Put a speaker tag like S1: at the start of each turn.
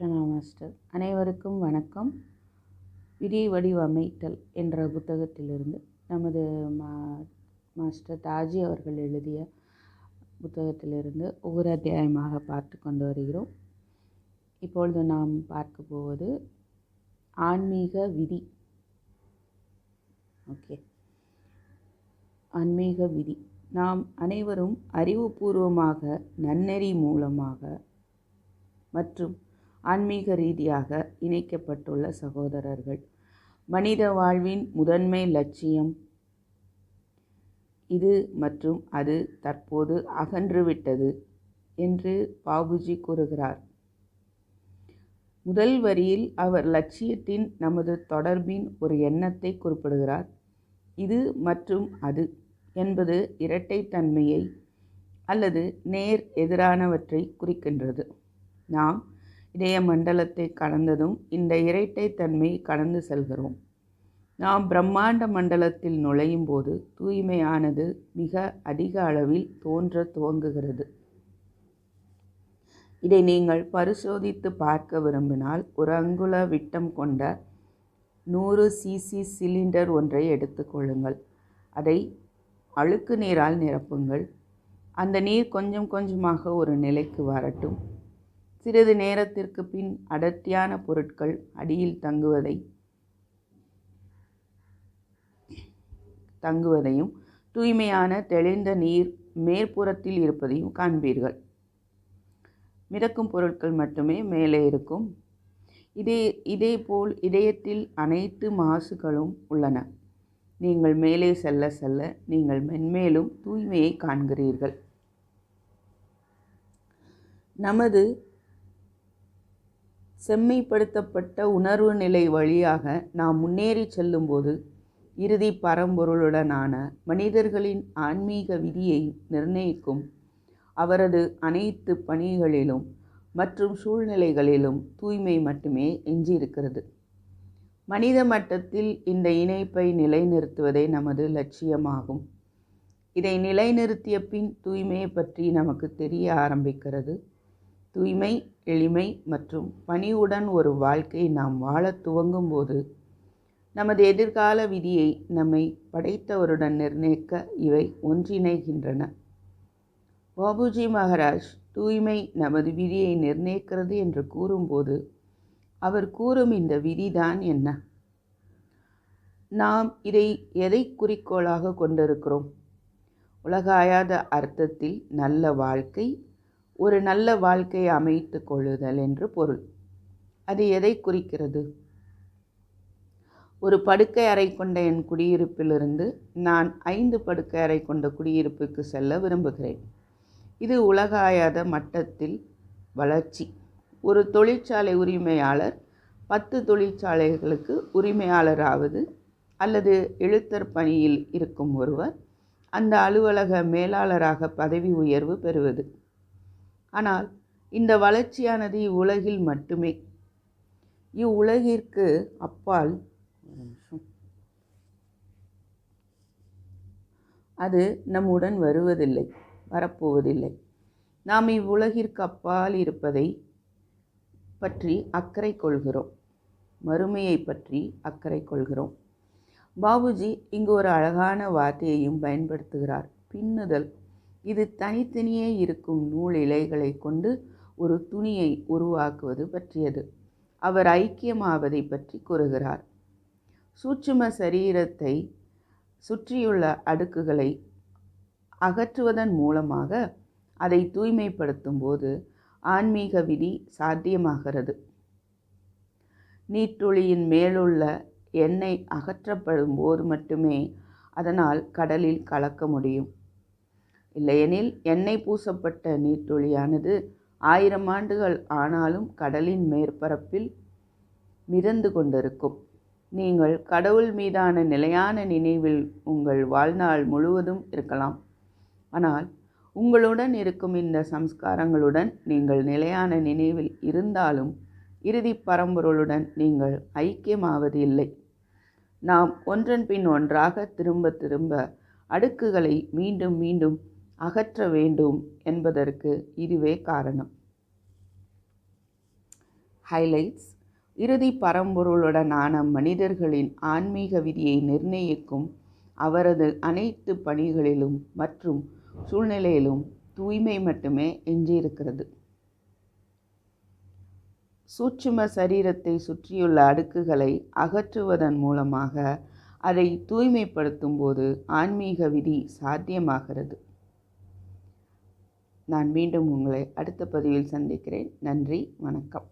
S1: Pranav master அனைவருக்கும் வணக்கம். விதி வடிவமைத்தல் என்ற புத்தகத்திலிருந்து நமது மா மாஸ்டர் தாஜி அவர்கள் எழுதிய புத்தகத்திலிருந்து ஒவ்வொரு அத்தியாயமாக பார்த்து கொண்டு வருகிறோம். இப்பொழுது நாம் பார்க்க போவது ஆன்மீக விதி. ஓகே ஆன்மீக விதி. நாம் அனைவரும் அறிவுபூர்வமாக நன்னெறி மூலமாக மற்றும் ஆன்மீக ரீதியாக இணைக்கப்பட்டுள்ள சகோதரர்கள். மனித வாழ்வின் முதன்மை லட்சியம் இது மற்றும் அது தற்போது அகன்றுவிட்டது என்று பாபுஜி கூறுகிறார். முதல் வரியில் அவர் லட்சியத்தின் நமது தொடர்பின் ஒரு எண்ணத்தை குறிப்பிடுகிறார். இது மற்றும் அது என்பது இரட்டைத்தன்மையை அல்லது நேர் எதிரானவற்றை குறிக்கின்றது. நாம் இதய மண்டலத்தை கடந்ததும் இந்த இரட்டைத்தன்மை கடந்து செல்கிறோம். நாம் பிரம்மாண்ட மண்டலத்தில் நுழையும் போது தூய்மையானது மிக அதிக அளவில் தோன்ற துவங்குகிறது. இதை நீங்கள் பரிசோதித்து பார்க்க விரும்பினால் ஒரு அங்குல விட்டம் கொண்ட நூறு சிசி சிலிண்டர் ஒன்றை எடுத்துக்கொள்ளுங்கள் அதை அழுக்கு நீரால் நிரப்புங்கள். அந்த நீர் கொஞ்சம் கொஞ்சமாக ஒரு நிலைக்கு வரட்டும். சிறிது நேரத்திற்கு பின் அடர்த்தியான பொருட்கள் அடியில் தங்குவதை தங்குவதையும் தூய்மையான தெளிந்த நீர் மேற்புறத்தில் இருப்பதையும் காண்பீர்கள். மிதக்கும் பொருட்கள் மட்டுமே மேலே இருக்கும். இதே இதேபோல் இதயத்தில் அனைத்து மாசுகளும் உள்ளன. நீங்கள் மேலே செல்ல செல்ல நீங்கள் மென்மேலும் தூய்மையை காண்கிறீர்கள். நமது செம்மைப்படுத்தப்பட்ட உணர்வு நிலை வழியாக நாம் முன்னேறி செல்லும்போது இறுதி பரம்பொருளுடனான மனிதர்களின் ஆன்மீக விதியை நிர்ணயிக்கும். அவரது அனைத்து பணிகளிலும் மற்றும் சூழ்நிலைகளிலும் தூய்மை மட்டுமே எஞ்சியிருக்கிறது. மனித மட்டத்தில் இந்த இணைப்பை நிலைநிறுத்துவதே நமது லட்சியமாகும். இதை நிலைநிறுத்திய பின் தூய்மையை பற்றி நமக்கு தெரிய ஆரம்பிக்கிறது. தூய்மை எளிமை மற்றும் பணிவுடன் ஒரு வாழ்க்கை நாம் வாழத் துவங்கும் போது நமது எதிர்கால விதியை நம்மை படைத்தவருடன் நிர்ணயிக்க இவை ஒன்றிணைகின்றன. பாபுஜி மகாராஜ் தூய்மை நமது விதியை நிர்ணயிக்கிறது என்று கூறும்போது அவர் கூறும் இந்த விதிதான் என்ன? நாம் இதை எதை குறிக்கோளாக கொண்டிருக்கிறோம்? உலகாயாத அர்த்தத்தில் நல்ல வாழ்க்கை ஒரு நல்ல வாழ்க்கையை அமைத்து கொள்ளுதல் என்று பொருள். அது எதை குறிக்கிறது? ஒரு படுக்கை அறை கொண்ட என் குடியிருப்பிலிருந்து நான் ஐந்து படுக்கை அறை கொண்ட குடியிருப்புக்கு செல்ல விரும்புகிறேன். இது உலகாயாத மட்டத்தில் வளர்ச்சி. ஒரு தொழிற்சாலை உரிமையாளர் பத்து தொழிற்சாலைகளுக்கு உரிமையாளராவது அல்லது எழுத்தர் பணியில் இருக்கும் ஒருவர் அந்த அலுவலக மேலாளராக பதவி உயர்வு பெறுவது. ஆனால் இந்த வளர்ச்சியானது இவ்வுலகில் மட்டுமே. இவ்வுலகிற்கு அப்பால் அது நம்முடன் வருவதில்லை வரப்போவதில்லை. நாம் இவ்வுலகிற்கு அப்பால் இருப்பதை பற்றி அக்கறை கொள்கிறோம். மறுமையை பற்றி அக்கறை கொள்கிறோம். பாபுஜி இங்கு ஒரு அழகான வார்த்தையையும் பயன்படுத்துகிறார். பின்னுதல். இது தனித்தனியே இருக்கும் நூல் இலைகளை கொண்டு ஒரு துணியை உருவாக்குவது பற்றியது. அவர் ஐக்கியமாவதை பற்றி கூறுகிறார். சூட்சும சரீரத்தை சுற்றியுள்ள அடுக்குகளை அகற்றுவதன் மூலமாக அதை தூய்மைப்படுத்தும் போது ஆன்மீக விதி சாத்தியமாகிறது. நீர்த்துளியின் மேலுள்ள எண்ணெய் அகற்றப்படும் போது மட்டுமே அதனால் கடலில் கலக்க முடியும். இல்லையெனில் எண்ணெய் பூசப்பட்ட நீர்த்துளியானது ஆயிரம் ஆண்டுகள் ஆனாலும் கடலின் மேற்பரப்பில் மிதந்து கொண்டிருக்கும். நீங்கள் கடவுள் மீதான நிலையான நினைவில் உங்கள் வாழ்நாள் முழுவதும் இருக்கலாம். ஆனால் உங்களுடன் இருக்கும் இந்த சம்ஸ்காரங்களுடன் நீங்கள் நிலையான நினைவில் இருந்தாலும் இறுதி பரம்பொருளுடன் நீங்கள் ஐக்கியமாவது இல்லை. நாம் ஒன்றன் பின் ஒன்றாக திரும்ப திரும்ப அடுக்குகளை மீண்டும் மீண்டும் அகற்ற வேண்டும் என்பதற்கு இதுவே காரணம். ஹைலைட்ஸ் இறுதி பரம்பொருளுடனான மனிதர்களின் ஆன்மீக விதியை நிர்ணயிக்கும் அவரது அனைத்து பணிகளிலும் மற்றும் சூழ்நிலையிலும் தூய்மை மட்டுமே எஞ்சியிருக்கிறது. சூட்சும சரீரத்தை சுற்றியுள்ள அடுக்குகளை அகற்றுவதன் மூலமாக அதை தூய்மைப்படுத்தும் போது ஆன்மீக விதி சாத்தியமாகிறது. நான் மீண்டும் உங்களை அடுத்த பதிவில் சந்திக்கிறேன். நன்றி வணக்கம்.